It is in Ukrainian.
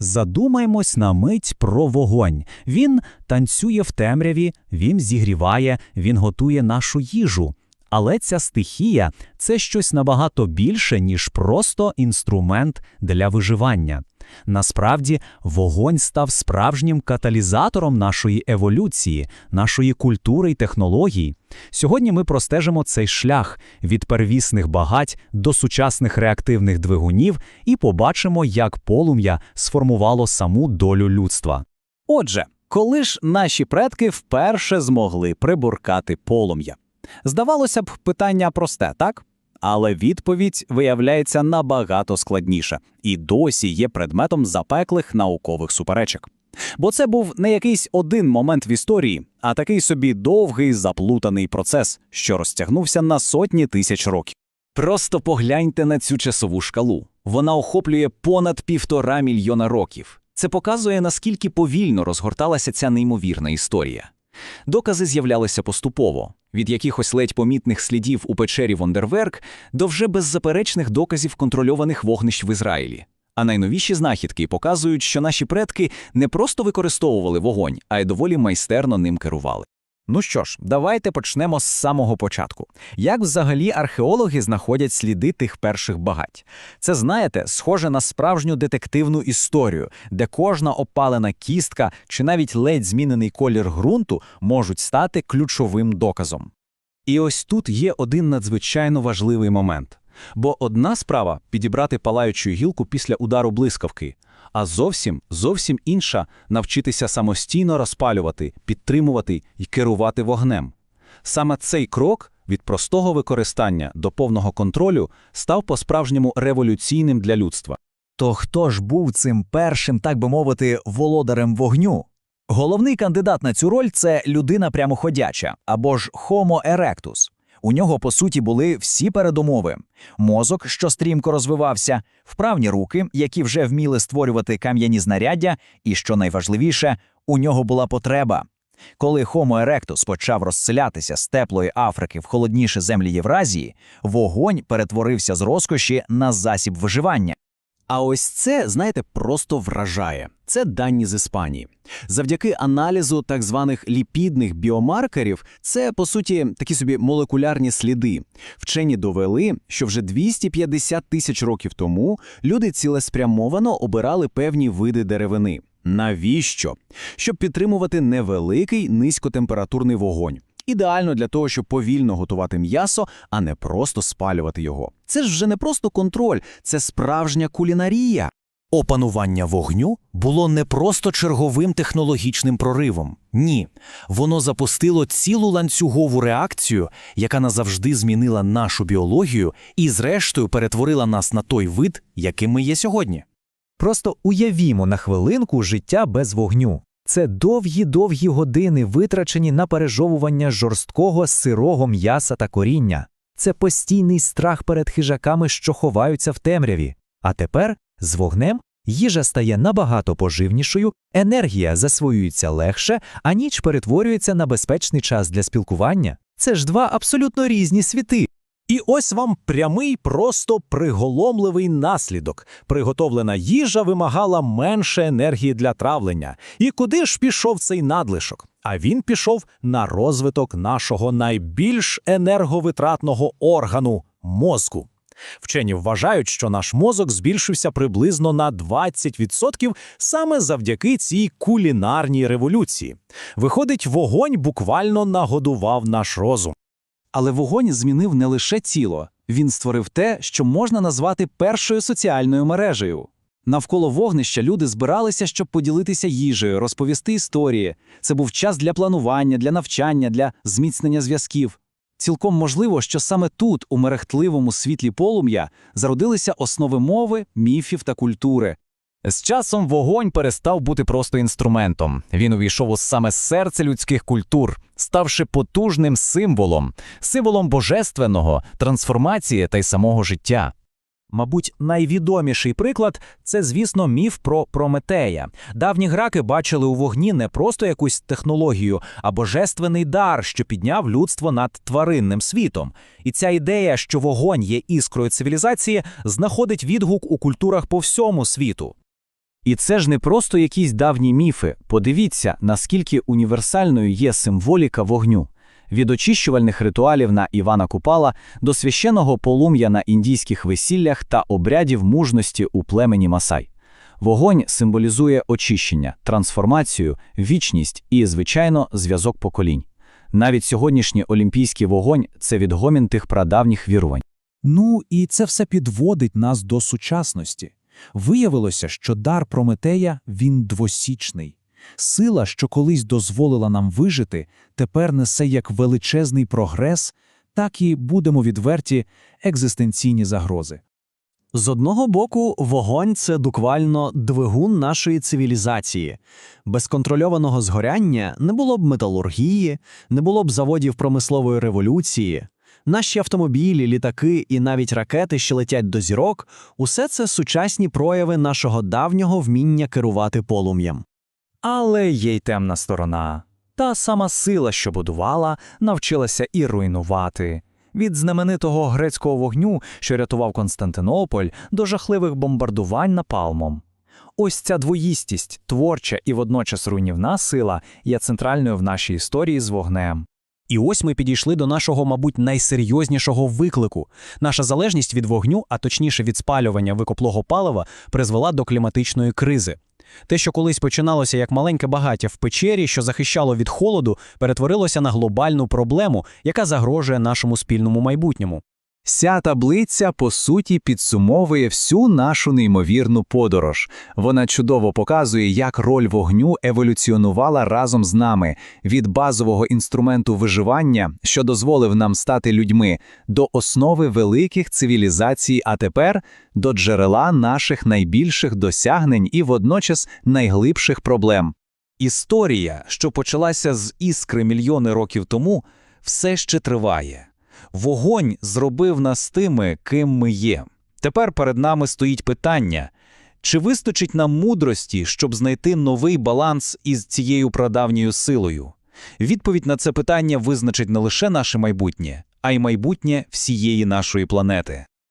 Задумаймось на мить про вогонь. Він танцює в темряві, він зігріває, він готує нашу їжу. Але ця стихія це щось набагато більше, ніж просто інструмент для виживання. Насправді, вогонь став справжнім каталізатором нашої еволюції, нашої культури й технологій. Сьогодні ми простежимо цей шлях від первісних багать до сучасних реактивних двигунів і побачимо, як полум'я сформувало саму долю людства. Отже, коли ж наші предки вперше змогли прибуркати полум'я? Здавалося б, питання просте, так? Але відповідь виявляється набагато складніша і досі є предметом запеклих наукових суперечок. Бо це був не якийсь один момент в історії, а такий собі довгий заплутаний процес, що розтягнувся на сотні тисяч років. Просто погляньте на цю часову шкалу. Вона охоплює понад півтора мільйона років. Це показує, наскільки повільно розгорталася ця неймовірна історія. Докази з'являлися поступово від якихось ледь помітних слідів у печері Вондерверк до вже беззаперечних доказів контрольованих вогнищ в Ізраїлі. А найновіші знахідки показують, що наші предки не просто використовували вогонь, а й доволі майстерно ним керували. Ну що ж, давайте почнемо з самого початку. Як взагалі археологи знаходять сліди тих перших багать? Це, знаєте, схоже на справжню детективну історію, де кожна опалена кістка чи навіть ледь змінений колір ґрунту можуть стати ключовим доказом. І ось тут є один надзвичайно важливий момент. Бо одна справа підібрати палаючу гілку після удару блискавки, а зовсім зовсім інша навчитися самостійно розпалювати, підтримувати і керувати вогнем. Саме цей крок від простого використання до повного контролю став по-справжньому революційним для людства. То хто ж був цим першим, так би мовити, володарем вогню? Головний кандидат на цю роль це людина прямоходяча або ж Homo erectus. У нього, по суті, були всі передумови: мозок, що стрімко розвивався, вправні руки, які вже вміли створювати кам'яні знаряддя, і що найважливіше, у нього була потреба. Коли Homo erectus почав розселятися з теплої Африки в холодніші землі Євразії, вогонь перетворився з розкоші на засіб виживання. А ось це, знаєте, просто вражає. Це дані з Іспанії. Завдяки аналізу так званих ліпідних біомаркерів, це по суті такі собі молекулярні сліди. Вчені довели, що вже 250 тисяч років тому люди цілеспрямовано обирали певні види деревини. Навіщо? Щоб підтримувати невеликий низькотемпературний вогонь. Ідеально для того, щоб повільно готувати м'ясо, а не просто спалювати його. Це ж вже не просто контроль, це справжня кулінарія. Опанування вогню було не просто черговим технологічним проривом. Ні, воно запустило цілу ланцюгову реакцію, яка назавжди змінила нашу біологію і, зрештою, перетворила нас на той вид, яким ми є сьогодні. Просто уявімо на хвилинку життя без вогню. Це довгі-довгі години, витрачені на пережовування жорсткого сирого м'яса та коріння. Це постійний страх перед хижаками, що ховаються в темряві. А тепер з вогнем їжа стає набагато поживнішою, енергія засвоюється легше, а ніч перетворюється на безпечний час для спілкування. Це ж два абсолютно різні світи. І ось вам прямий, просто приголомливий наслідок. Приготовлена їжа вимагала менше енергії для травлення. І куди ж пішов цей надлишок? А він пішов на розвиток нашого найбільш енерговитратного органу мозку. Вчені вважають, що наш мозок збільшився приблизно на 20% саме завдяки цій кулінарній революції. Виходить, вогонь буквально нагодував наш розум. Але вогонь змінив не лише тіло, він створив те, що можна назвати першою соціальною мережею. Навколо вогнища люди збиралися, щоб поділитися їжею, розповісти історії. Це був час для планування, для навчання, для зміцнення зв'язків. Цілком можливо, що саме тут, у мерехтливому світлі полум'я, зародилися основи мови, міфів та культури. З часом вогонь перестав бути просто інструментом. Він увійшов у саме серце людських культур, ставши потужним символом, символом божественного, трансформації та й самого життя. Мабуть, найвідоміший приклад це, звісно, міф про Прометея. Давні граки бачили у вогні не просто якусь технологію, а божественний дар, що підняв людство над тваринним світом. І ця ідея, що вогонь є іскрою цивілізації, знаходить відгук у культурах по всьому світу. І це ж не просто якісь давні міфи. Подивіться, наскільки універсальною є символіка вогню. Від очищувальних ритуалів на Івана Купала до священного полум'я на індійських весіллях та обрядів мужності у племені Масай. Вогонь символізує очищення, трансформацію, вічність і, звичайно, зв'язок поколінь. Навіть сьогоднішній олімпійський вогонь це відгомін тих прадавніх вірувань. Ну і це все підводить нас до сучасності. Виявилося, що дар Прометея він двосічний. Сила, що колись дозволила нам вижити, тепер несе як величезний прогрес, так і будемо відверті екзистенційні загрози. З одного боку, вогонь це буквально двигун нашої цивілізації. Без контрольованого згоряння не було б металургії, не було б заводів промислової революції. Наші автомобілі, літаки і навіть ракети, що летять до зірок усе це сучасні прояви нашого давнього вміння керувати полум'ям. Але є й темна сторона. Та сама сила, що будувала, навчилася і руйнувати. Від знаменитого грецького вогню, що рятував Константинополь, до жахливих бомбардувань напалмом. Ось ця двоїстість, творча і водночас руйнівна сила, є центральною в нашій історії з вогнем. І ось ми підійшли до нашого, мабуть, найсерйознішого виклику. Наша залежність від вогню, а точніше від спалювання викоплого палива, призвела до кліматичної кризи. Те, що колись починалося як маленьке багаття в печері, що захищало від холоду, перетворилося на глобальну проблему, яка загрожує нашому спільному майбутньому. Ця таблиця, по суті, підсумовує всю нашу неймовірну подорож. Вона чудово показує, як роль вогню еволюціонувала разом з нами від базового інструменту виживання, що дозволив нам стати людьми, до основи великих цивілізацій, а тепер до джерела наших найбільших досягнень і водночас найглибших проблем. Історія, що почалася з іскри мільйони років тому, все ще триває. Вогонь зробив нас тими, ким ми є. Тепер перед нами стоїть питання: чи вистачить нам мудрості, щоб знайти новий баланс із цією прадавньою силою? Відповідь на це питання визначить не лише наше майбутнє, а й майбутнє всієї нашої планети.